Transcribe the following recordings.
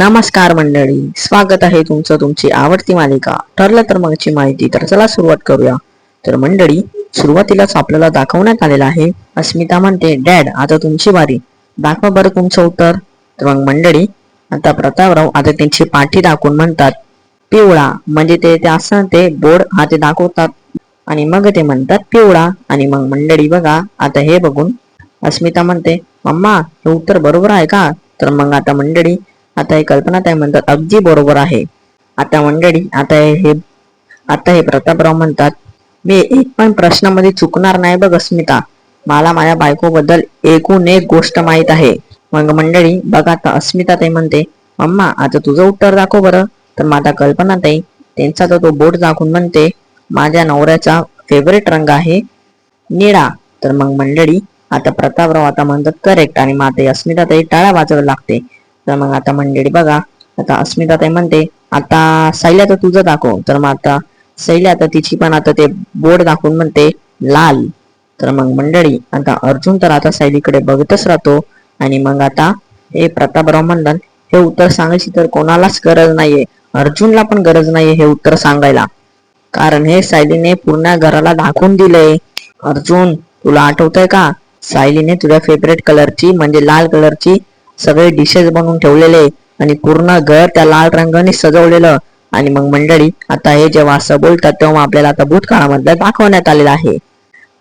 नमस्कार मंडळी स्वागत आहे तुमचं तुमची आवडती मालिका. ठरलं तर मगची माहिती तर चला सुरुवात करूया. तर मंडळी सुरुवातीलाच आपल्याला दाखवण्यात आलेलं आहे अस्मिता म्हणते डॅड आता तुमची बारी दाखवा बरं तुमचं उत्तर. तर मग मंडळी आता प्रतापराव आता त्यांची पाठी दाखवून म्हणतात पिवळा. म्हणजे ते ते असं ते बोर्ड हा ते दाखवतात. आणि मग ते म्हणतात पिवळा. आणि मग मंडळी बघा आता हे बघून. अस्मिता म्हणते मम्मा हे उत्तर बरोबर आहे का? तर मग आता मंडळी आता हे कल्पनाताई म्हणतात अगदी बरोबर आहे. आता मंडळी आता हे आता हे प्रतापराव म्हणतात मी एक पण प्रश्नामध्ये चुकणार नाही बघ अस्मिता. मला माझ्या बायकोबद्दल एकूण एक गोष्ट माहीत आहे. मग मंडळी बघा आता अस्मिता ताई म्हणते मम्मा आता तुझं उत्तर दाखव बरं. तर माता कल्पनाताई कल्पना ताई त्यांचा तर तो बोट दाखवून म्हणते माझ्या नवऱ्याचा फेवरेट रंग आहे निळा. तर मग मंडळी आता प्रतापराव आता म्हणतात करेक्ट आणि माते अस्मिता ताई टाळ्या वाजवायला लागते. तर मग आता मंडळी बघा आता अस्मिता ताई म्हणते आता सैल्या तर तुझं दाखव. तर मग आता सैल्या आता तिची पण आता ते बोर्ड दाखवून म्हणते लाल. तर मग मंडळी आता अर्जुन तर आता सैलीकडे बघतच राहतो. आणि मग आता हे प्रतापराव म्हणतात हे उत्तर सांगायची तर कोणालाच गरज नाहीये. अर्जुनला पण गरज नाहीये हे उत्तर सांगायला. कारण हे सायलीने पूर्ण घराला दाखवून दिलंय. अर्जुन तुला आठवतंय का? सायलीने तुझ्या फेवरेट कलरची म्हणजे लाल कलरची सगळे डिशेस बनवून ठेवलेले आणि पूर्ण घर त्या लाल रंगाने सजवलेलं. आणि मग मंडळी आता हे जेव्हा असं बोलतात तेव्हा आपल्याला आता भूतकाळामध्ये दाखवण्यात आलेलं आहे.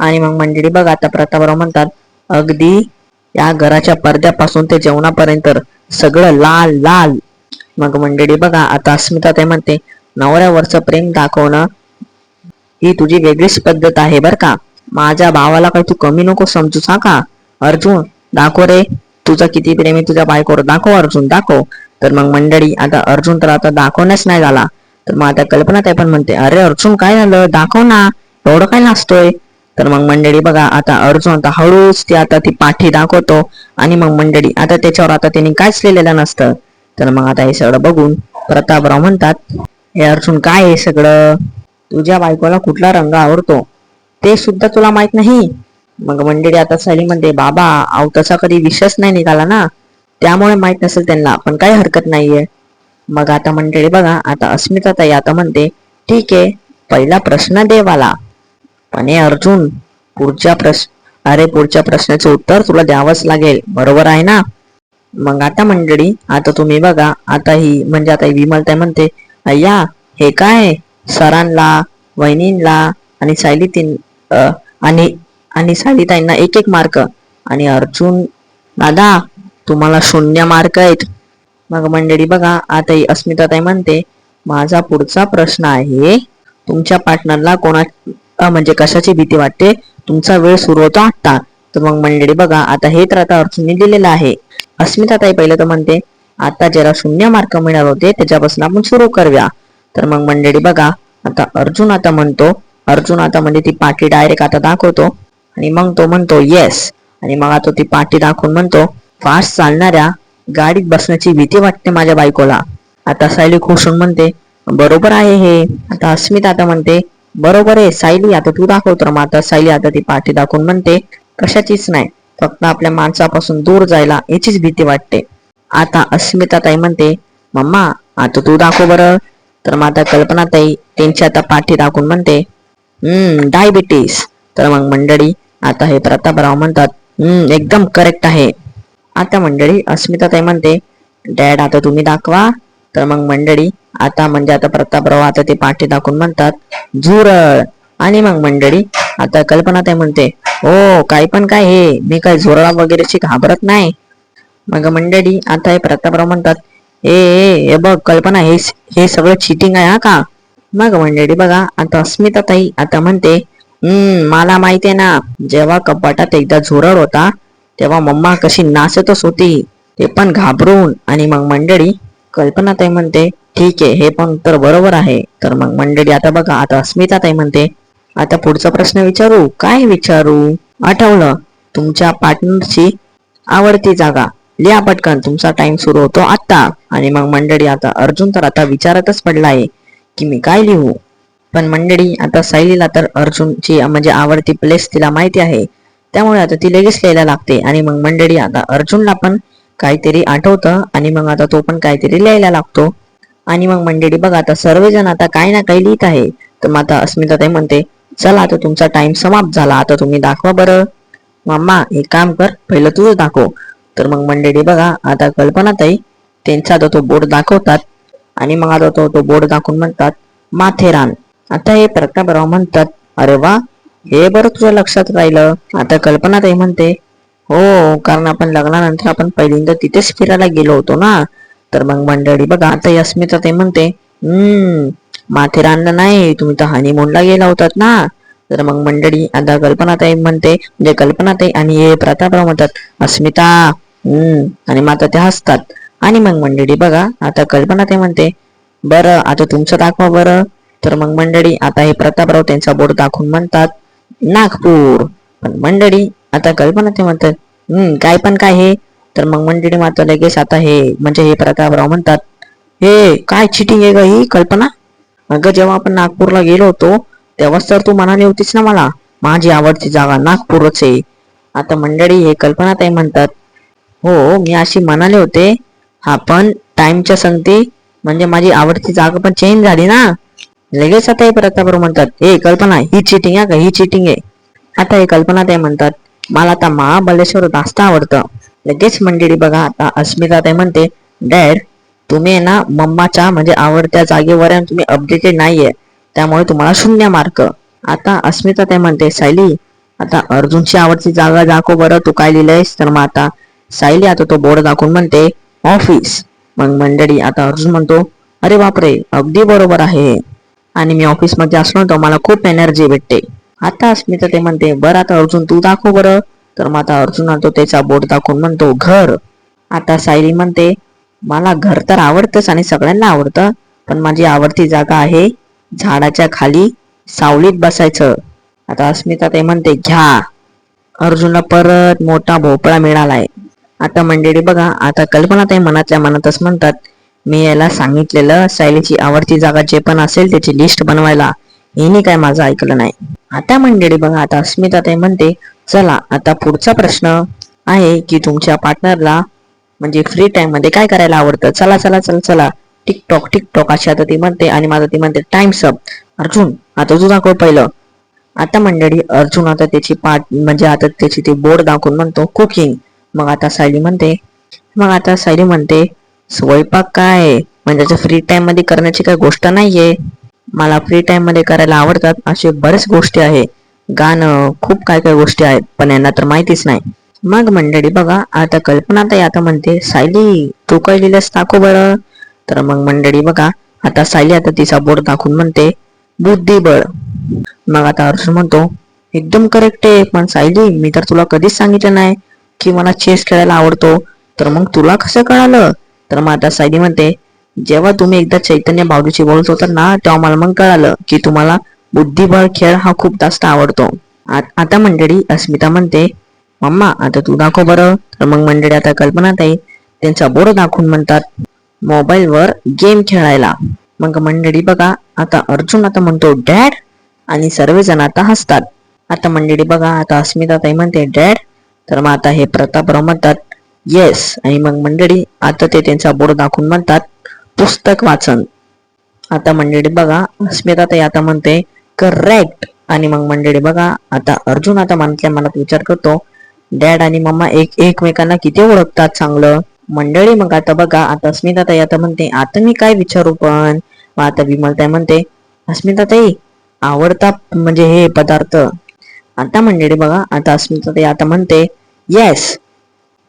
आणि मग मंडळी बघा आता प्रतापराव म्हणतात अगदी या घराच्या पडद्यापासून ते जेवणापर्यंत सगळं लाल लाल. मग मंडळी बघा आता अस्मिता ते म्हणते नवऱ्यावरचं प्रेम दाखवणं ही तुझी वेगळीच पद्धत आहे बर का? माझ्या भावाला काही तू कमी नको समजू सांगा का? अर्जुन दाखव रे. तुझा किती प्रेम आहे तुझ्या बायकोवर दाखव अर्जुन दाखव. तर मग मंडळी आता अर्जुन तर आता दाखवण्याच नाही झाला. तर मग आता कल्पना ताई पण म्हणते अरे अर्जुन काय झालं? दाखव ना. एवढं काय नाचतोय? तर मग मंडळी बघा आता अर्जुन आता हळूच ती आता ती पाठी दाखवतो. आणि मग मंडळी आता त्याच्यावर आता त्यांनी काहीच लिहिलेलं नसतं. तर मग आता हे सगळं बघून प्रतापराव म्हणतात हे अर्जुन काय आहे सगळं? तुझ्या बायकोला कुठला रंग आवडतो? ते सुद्धा तुला माहीत नाही. मग मंडळी आता साली म्हणते बाबा अहो तसा कधी विषयच नाही निघाला ना. त्यामुळे माहीत नसेल त्यांना पण काही हरकत नाहीये. मग आता मंडळी बघा आता अस्मिता ताई आता म्हणते ठीक आहे पहिला प्रश्न देवाला पण हे अर्जुन पुढच्या प्रश्न अरे पुढच्या प्रश्नाचं उत्तर तुला द्यावंच लागेल बरोबर आहे ना? मग आता मंडळी आता तुम्ही बघा आता ही म्हणजे आता विमलताय विमलताई म्हणते अय्या हे काय सरांना वहिनींला आणि सायली तीन आणि आणि सायलीताईंना एक एक मार्क. आणि अर्जुन दादा तुम्हाला शून्य मार्क आहेत. मग मंडळी बघा आता ही अस्मिताताई म्हणते माझा पुढचा प्रश्न आहे तुमच्या पार्टनरला कोणा म्हणजे कशाची भीती वाटते? तुमचा वेळ सुरू होतो आत्ता. तर मग मंडळी बघा आता हे तर आता अर्जुनने दिलेलं आहे. अस्मिताताई पहिले तर म्हणते आता ज्याला शून्य मार्क मिळाले होते त्याच्यापासून आपण सुरू करूया. तर मग मंडळी बघा आता अर्जुन आता म्हणतो अर्जुन आता म्हणजे ती पाठी डायरेक्ट आता दाखवतो. आणि मग तो म्हणतो येस आणि मग आता ती पाठी दाखवून म्हणतो फास्ट चालणाऱ्या गाडीत बसण्याची भीती वाटते माझ्या बायकोला. आता सायली खुश होऊन म्हणते बरोबर आहे हे. आता अस्मिता आता म्हणते बरोबर आहे सायली आता तू दाखव तर. मग आता सायली आता ती पाठी दाखवून म्हणते कशाचीच नाही फक्त आपल्या माणसापासून दूर जायला याचीच भीती वाटते. आता अस्मिता ताई म्हणते मम्मा आता तू दाखव बरं. तर मग आता कल्पना ताई त्यांची आता पाठी दाखवून म्हणते हम्म डायबिटीस तर मग मंडळी आता हे प्रतापराव म्हणतात. हम्म एकदम करेक्ट आहे. आता मंडळी अस्मिता ताई म्हणते डॅड आता तुम्ही दाखवा. तर मग मंडळी आता म्हणजे आता प्रतापराव आता ते पाठी दाखवून म्हणतात झुरळ. आणि मग मंडळी आता कल्पना ताई म्हणते हो काय पण काय हे मी काय झुरळा वगैरेची घाबरत नाही. मग मंडळी आता हे प्रतापराव म्हणतात ए ए हे बघ कल्पना हे हे सगळं चिटिंग आहे हा का? मग मंडळी बघा आता अस्मिता ताई आता म्हणते हम्म मला माहिती आहे ना जेव्हा कपाटात एकदा झुरळ होता तेव्हा मम्मा कशी नाचतच होती. ते पण घाबरून आणि मग मंडळी कल्पना ताई म्हणते ठीक आहे हे पण तर बरोबर आहे. तर मग मंडळी आता बघा आता अस्मिता ताई म्हणते आता पुढचा प्रश्न विचारू. काय विचारू? आठवलं तुमच्या पार्टनरची आवडती जागा. लिहा पटकन तुमचा टाइम सुरू होतो आत्ता. आणि मग मंडळी आता अर्जुन तर आता विचारतच पडला आहे की मी काय लिहू? पण मंडळी आता सायलीला तर अर्जुनची म्हणजे आवडती प्लेस तिला माहिती आहे. त्यामुळे आता ती लगेच लिहायला लागते. आणि मग मंडळी आता अर्जुनला पण काहीतरी आठवतं आणि मग आता तो पण काहीतरी लिहायला लागतो. आणि मग मंडळी बघा आता सर्वजण आता काही ना काही लिहित आहे. तर मग आता अस्मिता ताई म्हणते चला आता तुमचा टाइम समाप्त झाला. आता तुम्ही दाखवा बरं. मामा एक काम कर. पहिलं तुझं दाखव. तर मग मंडळी बघा आता कल्पना ताई त्यांचा आता तो बोर्ड दाखवतात. आणि मग आता तो तो बोर्ड दाखवून म्हणतात माथेरान. आता हे प्रतापराव म्हणतात अरे वा हे बरं तुझ्या लक्षात राहिलं. आता कल्पना ताई म्हणते हो कारण आपण लग्नानंतर आपण पहिल्यांदा तिथेच फिरायला गेलो होतो ना. तर मग मंडळी बघा आता अस्मिता ते म्हणते हम्म माथेरानला नाही तुम्ही तर हनीमूनला गेला होतात ना. तर मग मंडळी आता कल्पनाताई म्हणते म्हणजे कल्पनाताई आणि हे प्रतापराव म्हणतात अस्मिता हम्म आणि मग आता ते हसतात. आणि मग मंडळी बघा आता कल्पनाताई म्हणते बरं आता तुमचं दाखवा बरं. तर मग मंडळी आता हे प्रतापराव त्यांचा बोर्ड दाखवून म्हणतात नागपूर. पण मंडळी आता कल्पना ते म्हणतात हम्म काय पण काय हे. तर मग मंडळी मात्र लगेच आता हे म्हणजे हे प्रतापराव म्हणतात हे काय चिटिंग आहे ग ही कल्पना? अगं जेव्हा आपण नागपूरला गेलो होतो तेव्हाच तर तू म्हणाली होतीस ना मला. माझी आवडती जागा नागपूरच आहे. आता मंडळी हे कल्पना ताई म्हणतात हो मी अशी म्हणाले होते. आपण टाइमच्या संगती म्हणजे माझी आवडती जागा पण चेंज झाली ना. लगेच आता हे प्रतापराव म्हणतात. हे कल्पना ही चिटिंग आहे का? ही चिटिंग आहे. आता हे कल्पना ते म्हणतात मला आता महाबलेश्वर जास्त आवडतं. लगेच मंडळी बघा आता अस्मिता ते म्हणते डॅड तुम्ही आहे ना मम्माच्या म्हणजे आवडत्या जागेवर तुम्ही अपडेटेड नाहीये. त्यामुळे तुम्हाला शून्य मार्क आता अस्मिता ते म्हणते सायली आता अर्जुनची आवडती जागा दाखव बरं तू काय लिहिलंयस? तर मग आता सायली आता तो बोर्ड दाखवून म्हणते ऑफिस. मग मंडळी आता अर्जुन म्हणतो अरे बापरे अगदी बरोबर आहे. आणि मी ऑफिसमध्ये असलो तर मला खूप एनर्जी भेटते. आता अस्मिता ते म्हणते बरं आता अर्जुन तू दाखव बरं. तर मग आता अर्जुन तो त्याचा बोट दाखवून म्हणतो घर. आता सायली म्हणते मला घर तर आवडतंच आणि सगळ्यांना आवडतं पण माझी आवडती जागा आहे झाडाच्या खाली सावलीत बसायचं. आता अस्मिता ते म्हणते घ्या. अर्जुनला परत मोठा भोपळा मिळालाय. आता मंडळी बघा आता कल्पना ते मनातल्या मनातच म्हणतात मी याला सांगितलेलं सायलीची आवडती जागा जे पण असेल त्याची लिस्ट बनवायला. हिने काय माझं ऐकलं नाही. आता मंडळी बघा आता अस्मिता ते म्हणते चला आता पुढचा प्रश्न आहे की तुमच्या पार्टनरला म्हणजे फ्री टाइममध्ये काय करायला आवडतं? चला चला चला चला. टिकटॉक टिकटॉक अशी आता ती म्हणते आणि माझा ती म्हणते टाइम्स अप अर्जुन आता तू दाखव पहिलं. आता मंडळी अर्जुन आता त्याची पाठ म्हणजे आता त्याची ती बोर्ड दाखवून म्हणतो कुकिंग मग आता सायली म्हणते मग आता सायली म्हणते स्वयंपाक काय? म्हणजे त्याच्या फ्री टाइममध्ये करण्याची काही गोष्ट नाहीये. मला फ्री टाइममध्ये करायला आवडतात असे बरेच गोष्टी आहे. गाणं खूप काय काय गोष्टी आहेत पण यांना तर माहितीच नाही. मग मंडळी बघा आता कल्पना ताई आता म्हणते सायली तू काय लिहिलंस दाखव बरं. तर मग मंडळी बघा आता सायली आता तिचा बोर्ड दाखवून म्हणते बुद्धिबळ मग आता अर्जुन म्हणतो एकदम करेक्ट आहे पण सायली मी तर तुला कधीच सांगितलं नाही की मला चेस खेळायला आवडतो. तर मग तुला कसं कळालं? तर मग आता सायली म्हणते जेव्हा तुम्ही एकदा चैतन्य बाबूची बोलत होता ना तेव्हा मला मग कळालं की तुम्हाला बुद्धिबळ खेळ हा खूप जास्त आवडतो. आता मंडळी अस्मिता म्हणते मम्मा आता तू दाखव बरं. तर मग मंडळी आता कल्पना ताई त्यांचा बोर्ड दाखवून म्हणतात मोबाईलवर गेम खेळायला. मग मंडळी बघा आता अर्जुन आता म्हणतो डॅड आणि सर्वजण आता हसतात. आता मंडळी बघा आता अस्मिता ताई म्हणते डॅड. तर मग आता हे प्रतापराव म्हणतात येस आणि मग मंडळी आता ते त्यांचा बोर्ड दाखवून म्हणतात पुस्तक वाचन. आता मंडळी बघा अस्मिता ताई आता म्हणते करेक्ट आणि मग मंडळी बघा आता अर्जुन आता मनातल्या मनात विचार करतो डॅड आणि मम्मा एक एकमेकांना किती ओळखतात चांगलं? मंडळी मग आता बघा आता अस्मिता ताई आता म्हणते आता मी काय विचारू पण? मग आता विमल ताई म्हणते अस्मिता ताई आवडता म्हणजे हे पदार्थ. आता मंडळी बघा आता अस्मिता ताई आता म्हणते येस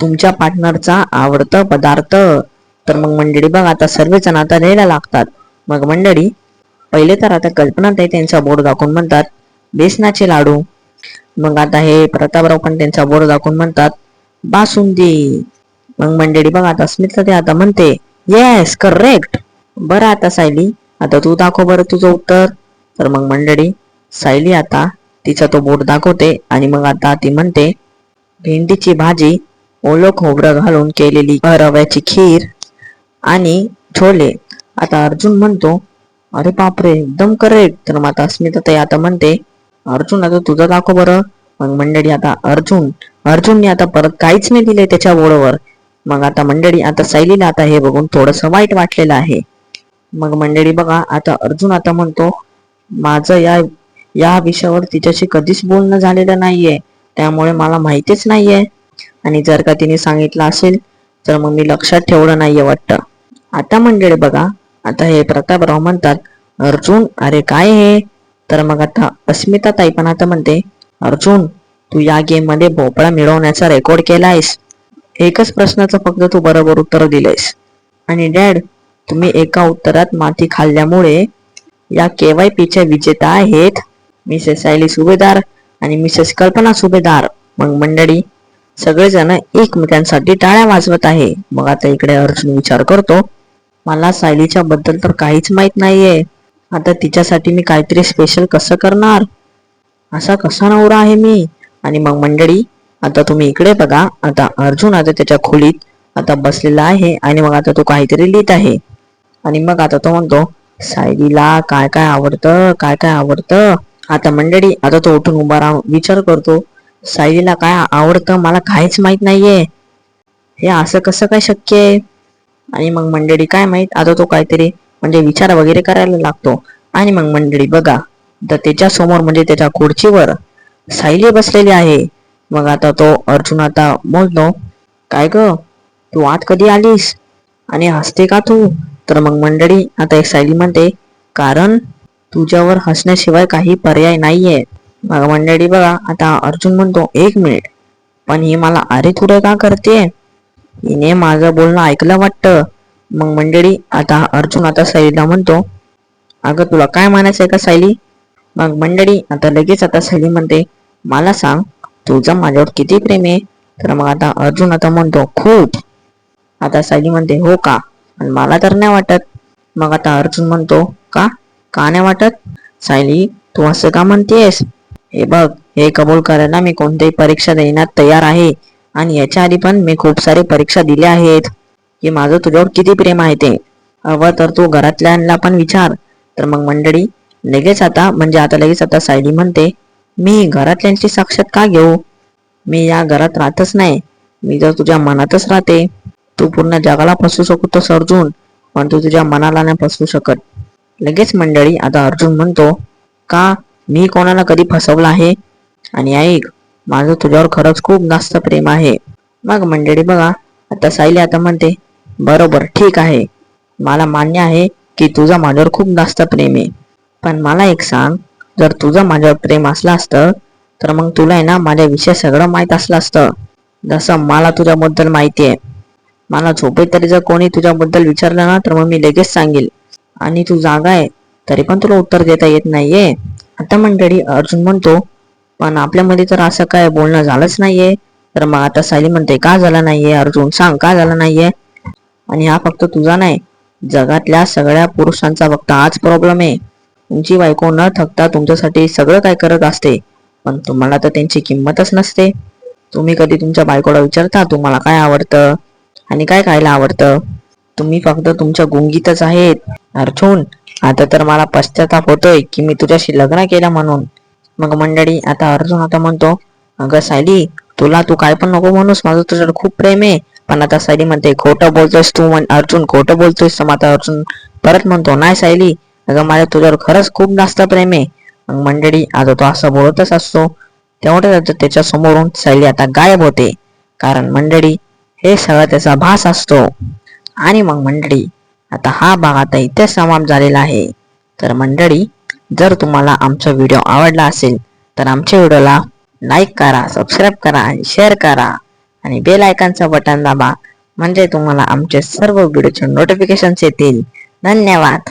तुमच्या पार्टनरचा आवडता पदार्थ. तर मग मंडळी बघा आता सर्वजण आता द्यायला लागतात. मग मंडळी पहिले तर आता कल्पना ताई त्यांचा बोर्ड दाखवून म्हणतात बेसनाचे लाडू. मग आता हे प्रतापराव पण त्यांचा बोर्ड दाखवून म्हणतात बासुंदी. मग मंडळी बघा आता स्मिता ते आता म्हणते येस करेक्ट बरं आता सायली आता तू दाखव बरं तुझं उत्तर. तर मग मंडळी सायली आता तिचा तो बोर्ड दाखवते आणि मग आता ती म्हणते भेंडीची भाजी ओलं खोबरं घालून केलेली रव्याची खीर आणि छोले. आता अर्जुन म्हणतो अरे बापरे एकदम करेक्ट तर मग आता अस्मिता ताई आता म्हणते अर्जुन आता तुझं दाखव बरं. मग मंडळी आता अर्जुन अर्जुनने आता परत काहीच नाही दिले त्याच्या ओळवर. मग आता मंडळी आता सायलीला आता हे बघून थोडस वाईट वाटलेलं आहे. मग मंडळी बघा आता अर्जुन आता म्हणतो माझं या या विषयावर तिच्याशी कधीच बोलणं झालेलं नाहीये. त्यामुळे मला माहितीच नाहीये. आणि जर का तिने सांगितलं असेल तर मग मी लक्षात ठेवलं नाहीये वाटतं. आता मंडळी बघा आता हे प्रतापराव म्हणतात अर्जुन अरे काय हे? तर मग आता अस्मिता ताई पण आता म्हणते अर्जुन तू या गेममध्ये भोपळा मिळवण्याचा रेकॉर्ड केलायस. एकच प्रश्नाचं फक्त तू बरोबर उत्तर दिलंयस. आणि डॅड तुम्ही एका उत्तरात माती खाल्ल्यामुळे या केवायपीच्या विजेता आहेत. मिसेस सायली सुभेदार आणि मिसेस कल्पना सुभेदार. मग मंडळी सगळेजण एकमेकांसाठी टाळ्या वाजवत आहे. मग आता इकडे अर्जुन विचार करतो मला सायलीच्या बद्दल तर काहीच माहीत नाहीये. आता तिच्यासाठी मी काहीतरी स्पेशल कसं करणार? असा कसा नवरा आहे मी? आणि मग मंडळी आता तुम्ही इकडे बघा. आता अर्जुन आता त्याच्या खोलीत आता बसलेला आहे आणि मग आता तो काहीतरी लिहित आहे. आणि मग आता तो म्हणतो सायलीला काय काय आवडतं? काय काय आवडतं? आता मंडळी आता तो उठून उभा राहून विचार करतो सायलीला काय आवडतं मला काहीच माहीत नाहीये. हे असं कसं काय शक्य आहे? आणि मग मंडळी काय माहीत? आता तो काहीतरी म्हणजे विचार वगैरे करायला लागतो. आणि मग मंडळी बघा तर त्याच्यासमोर म्हणजे त्याच्या खुर्चीवर सायली बसलेली आहे. मग आता तो अर्जुन आता बोलतो काय ग तू आत कधी आलीस? आणि हसते का तू? तर मग मंडळी आता एक सायली म्हणते कारण तुझ्यावर हसण्याशिवाय काही पर्याय नाहीये. मग मंडळी बघा आता अर्जुन म्हणतो एक मिनिट पण ही मला अरे थोडं का करते हिने माझं बोलणं ऐकलं वाटतं. मग मंडळी आता अर्जुन आता सायलीला म्हणतो अगं तुला काय म्हणायचं आहे का सायली? मग मंडळी आता लगेच आता सायली म्हणते मला सांग तुझं माझ्यावर किती प्रेम आहे? तर मग आता अर्जुन आता म्हणतो खूप. आता सायली म्हणते हो का? पण मला तर नाही वाटत. मग आता अर्जुन म्हणतो का? का नाही वाटत? सायली तू असं का म्हणतेस हे बघ हे कबूल करायला मी कोणतीही परीक्षा देण्यात तयार आहे. आणि याच्या आधी पण मी खूप सारी परीक्षा दिल्या आहेत. की माझं तुझ्यावर किती प्रेम आहे ते? हवं तर तू घरातल्यांना पण विचार. तर मग मंडळी लगेच आता म्हणजे आता लगेच आता सायली म्हणते मी घरातल्यांची साक्षात का घेऊ? मी या घरात राहतच नाही. मी जर तुझ्या मनातच राहते. तू पूर्ण जगाला फसू शकतो अर्जुन पण तू तुझ्या मनाला नाही फसवू शकत. लगेच मंडळी आता अर्जुन म्हणतो का? मी कोणाला कधी फसवलं आहे? आणि ऐक माझं तुझ्यावर खरंच खूप जास्त प्रेम आहे. मग मंडळी बघा आता सायली आता म्हणते बरोबर ठीक आहे. मला मान्य आहे की तुझं माझ्यावर खूप जास्त प्रेम आहे. पण मला एक सांग जर तुझं माझ्यावर प्रेम असलं असतं तर मग तुला आहे ना माझ्याविषयी सगळं माहीत असलं असतं. जसं मला तुझ्याबद्दल माहिती आहे. मला झोपेत तरी जर कोणी तुझ्याबद्दल विचारलं ना तर मग मी लगेच सांगेल. आणि तू जागा आहे तरी पण तुला उत्तर देता येत नाहीये. आता मंडळी अर्जुन म्हणतो पण आपल्यामध्ये तर असं काय बोलणं झालंच नाहीये. तर मग आता सायली म्हणते का झालं नाहीये? अर्जुन सांग का झालं नाहीये? आणि हा फक्त तुझा नाही. जगातल्या सगळ्या पुरुषांचा फक्त हाच प्रॉब्लेम आहे. तुमची बायको न थकता तुमच्यासाठी सगळं काय करत असते. पण तुम्हाला तर त्यांची किंमतच नसते. तुम्ही कधी तुमच्या बायकोला विचारता तुम्हाला काय आवडतं? आणि काय खायला आवडतं? तुम्ही फक्त तुमच्या गुंगीतच आहेत. अर्जुन आता तर मला पश्चाताप होतोय की मी तुझ्याशी लग्न केलं म्हणून. मग मंडळी आता अर्जुन आता म्हणतो अगं सायली तुला तू काय पण नको म्हणूस माझं तुझ्यावर खूप प्रेम आहे. पण आता सायली म्हणते खोटं बोलतोयस तू म्हण अर्जुन खोटं बोलतोयस तर आता अर्जुन परत म्हणतो नाही सायली अगं माझ्या तुझ्यावर खरंच खूप जास्त प्रेम आहे. मग मंडळी आता तो असं बोलतच असतो. तेवढ्या त्याच्या समोरून सायली आता गायब होते. कारण मंडळी हे सगळं त्याचा भास असतो. आणि मग मंडळी आता हा भाग आता इथे समाप्त झालेला आहे. तर मंडळी जर तुम्हाला आमचा व्हिडिओ आवडला असेल तर आमच्या व्हिडिओला लाईक करा सबस्क्राईब करा आणि शेअर करा. आणि बेल आयकॉनचं बटन दाबा म्हणजे तुम्हाला आमचे सर्व व्हिडिओचे नोटिफिकेशन्स येतील. धन्यवाद!